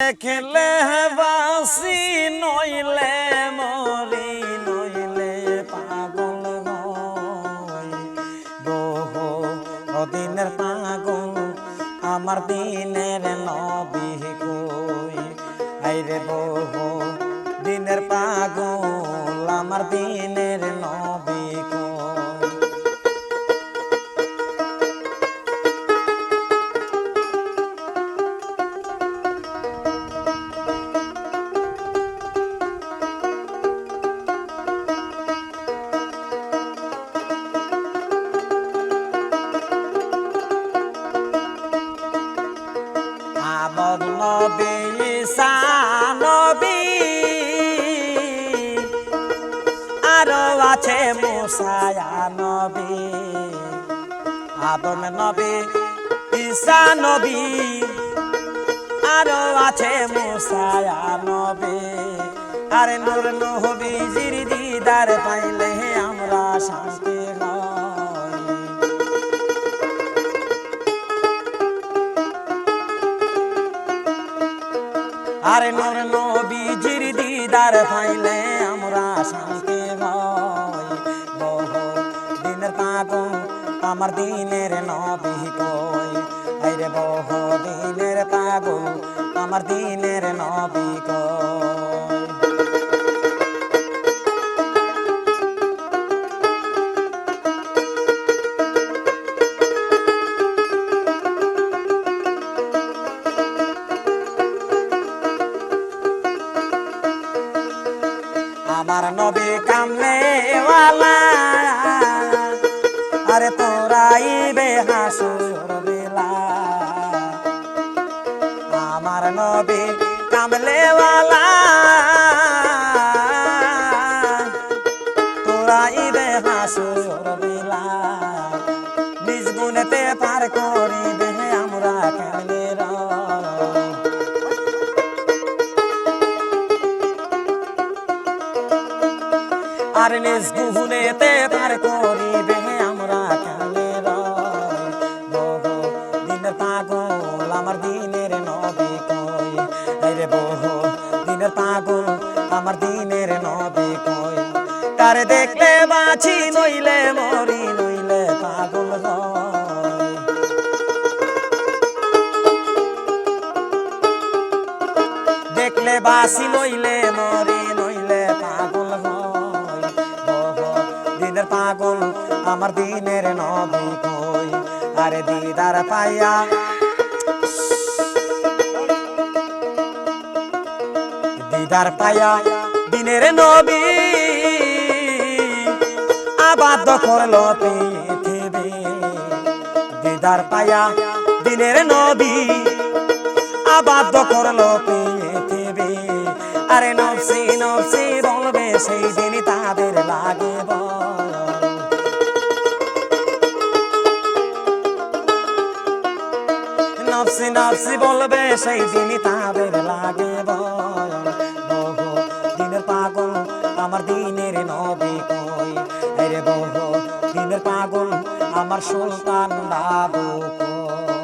খেলে বাসি নইলে, মরি নইলে পাগল গই বহু দিনের পাগল আমার দিনের নবী কই? আইরে বহু দিনের পাগল আমার দিনের নবী আমদ নবী আছে মুসায়া নবী, আদম নবী, ঈসা নবী, আরও আছে মুসায়া নবী। আরে নূর নবী জির দিদার পাইলে আমরা শান্তি আরে নর নবীজির দিদার পাইলে আমরা শান্তি হয় বহু দিনের পাগল, আমার দিনের নবী কই? আরে বহু দিনের পাগল, আমার দিনের নবী কই? আমার নবী কামলে আরে তোরাই বেহাসুর বেলা। আমার নবী কামলে ওয়ালা। তোরাই বেহাসুর বেলা। নিজ গুণেতে পার করিবে আর নিজ গুহনেতে পার করিবে আমরা কালে দিনের পাগল আমার দিনের নবী কই? রে বহু দিনের পাগল আমার দিনের নবী কই? তারে দেখলে বাঁচি, নইলে মরি, নইলে পাগল দেখলে বাসি নইলে আমার দিনের নবী কই? আরে দিদার পাইয়া। দিদার পাইয়া দিনের নবী। আবাদ করল পৃথিবী। দিদার পাইয়া দিনের নবী। আবাদ করল পৃথিবী। আরে নফসি নফসি বলবে, সেই দিন তাদের লাগে বল নফসি নফসি বলবে, সেই দিনই তাদের লাগে বহু দিনের পাগল, আমার দিনের নবী কই? আরে বহু দিনের পাগল, আমার সুলতান বাবু কই?